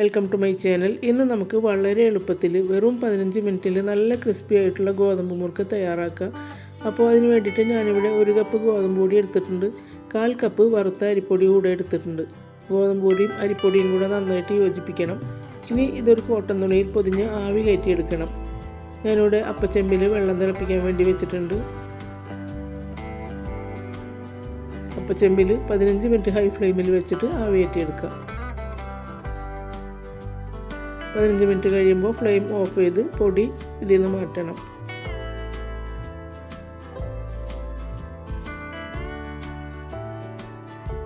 Welcome to my channel ഇന്ന് നമുക്ക് വളരെ എളുപ്പത്തിൽ വെറും പതിനഞ്ച് മിനിറ്റിൽ നല്ല ക്രിസ്പി ആയിട്ടുള്ള ഗോതമ്പ് മുറുക്ക് തയ്യാറാക്കാം. അപ്പോൾ അതിന് വേണ്ടിയിട്ട് ഞാനിവിടെ ഒരു കപ്പ് ഗോതമ്പ് പൊടി എടുത്തിട്ടുണ്ട്. കാൽ കപ്പ് വറുത്ത അരിപ്പൊടി കൂടെ എടുത്തിട്ടുണ്ട്. ഗോതമ്പ് പൊടിയും അരിപ്പൊടിയും കൂടെ നന്നായിട്ട് യോജിപ്പിക്കണം. ഇനി ഇതൊരു കോട്ടൺ തുണിയിൽ പൊതിഞ്ഞ് ആവി കയറ്റിയെടുക്കണം. ഞാനിവിടെ അപ്പച്ചെമ്പിൽ വെള്ളം തിളപ്പിക്കാൻ വേണ്ടി വെച്ചിട്ടുണ്ട്. അപ്പച്ചെമ്പിൽ പതിനഞ്ച് മിനിറ്റ് ഹൈ ഫ്ലെയിമിൽ വെച്ചിട്ട് ആവി കയറ്റിയെടുക്കാം. പതിനഞ്ച് മിനിറ്റ് കഴിയുമ്പോൾ ഫ്ലെയിം ഓഫ് ചെയ്ത് പൊടി ഇതിൽ നിന്ന് മാറ്റണം.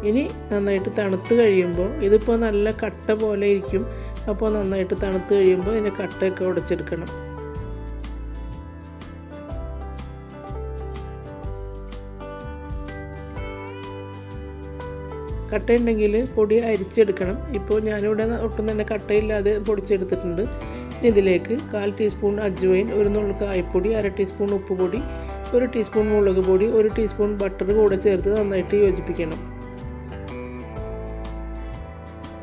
ഇനി നന്നായിട്ട് തണുത്ത് കഴിയുമ്പോൾ ഇതിപ്പോൾ നല്ല കട്ട പോലെ ഇരിക്കും. അപ്പോൾ നന്നായിട്ട് തണുത്ത് കഴിയുമ്പോൾ ഇതിന്റെ കട്ടയൊക്കെ ഉടച്ചെടുക്കണം. കട്ടയുണ്ടെങ്കിൽ പൊടി അരിച്ചെടുക്കണം. ഇപ്പോൾ ഞാനിവിടെ ഒട്ടും തന്നെ കട്ടയില്ലാതെ പൊടിച്ചെടുത്തിട്ടുണ്ട്. ഇതിലേക്ക് കാൽ ടീസ്പൂൺ അജ്വൈൻ ഒരു നുള്ളു കായപ്പൊടി അര ടീസ്പൂൺ ഉപ്പുപൊടി ഒരു ടീസ്പൂൺ മുളക് പൊടി ഒരു ടീസ്പൂൺ ബട്ടർ കൂടെ ചേർത്ത് നന്നായിട്ട് യോജിപ്പിക്കണം.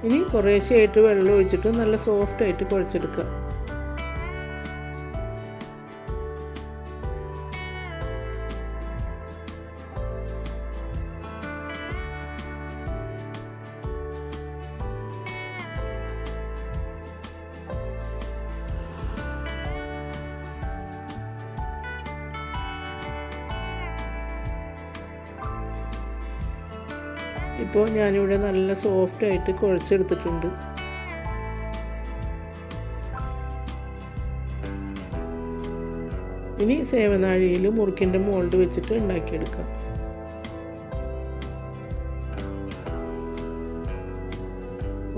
ഇനി കുറേശ്ശെയായിട്ട് വെള്ളം ഒഴിച്ചിട്ട് നല്ല സോഫ്റ്റായിട്ട് കുഴച്ചെടുക്കുക. ഇപ്പോൾ ഞാനിവിടെ നല്ല സോഫ്റ്റായിട്ട് കുഴച്ചെടുത്തിട്ടുണ്ട്. ഇനി സേവനാഴിയിൽ മുറുക്കിന്റെ മോൾഡ് വെച്ചിട്ട് ഉണ്ടാക്കിയെടുക്കാം.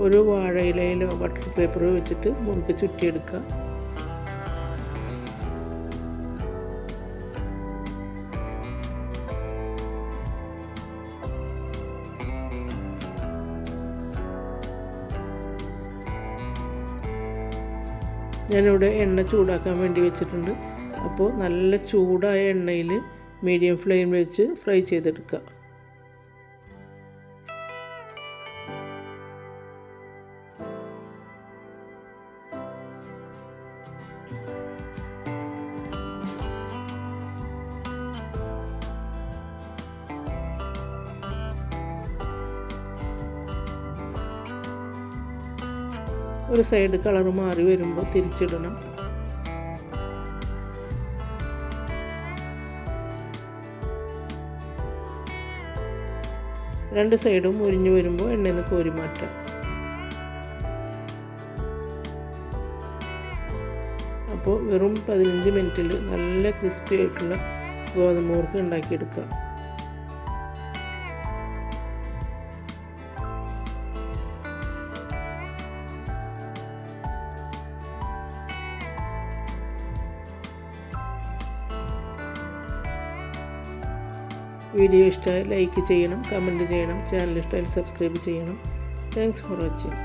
ഒരു വാഴയിലയിലോ ബട്ടർ പേപ്പറോ വെച്ചിട്ട് മുറുക്ക് ചുറ്റിയെടുക്കുക ഞാനിവിടെ എണ്ണ ചൂടാക്കാൻ വേണ്ടി വെച്ചിട്ടുണ്ട്. അപ്പോൾ നല്ല ചൂടായ എണ്ണയിൽ മീഡിയം ഫ്ലെയിം വെച്ച് ഫ്രൈ ചെയ്തെടുക്കുക. ഒരു സൈഡ് കളർ മാറി വരുമ്പോൾ തിരിച്ചിടണം. രണ്ട് സൈഡും മുരിഞ്ഞു വരുമ്പോൾ എണ്ണയിൽ നിന്ന് കോരി മാറ്റാം. അപ്പോൾ വെറും പതിനഞ്ച് മിനിറ്റിൽ നല്ല ക്രിസ്പി ആയിട്ടുള്ള ഗോതമ്പ് മുറുക്ക് ഉണ്ടാക്കിയെടുക്കാം. വീഡിയോ ഇഷ്ടമായി ലൈക്ക് ചെയ്യണം കമന്റ് ചെയ്യണം ചാനൽ ഇഷ്ടമായി സബ്സ്ക്രൈബ് ചെയ്യണം. Thanks for watching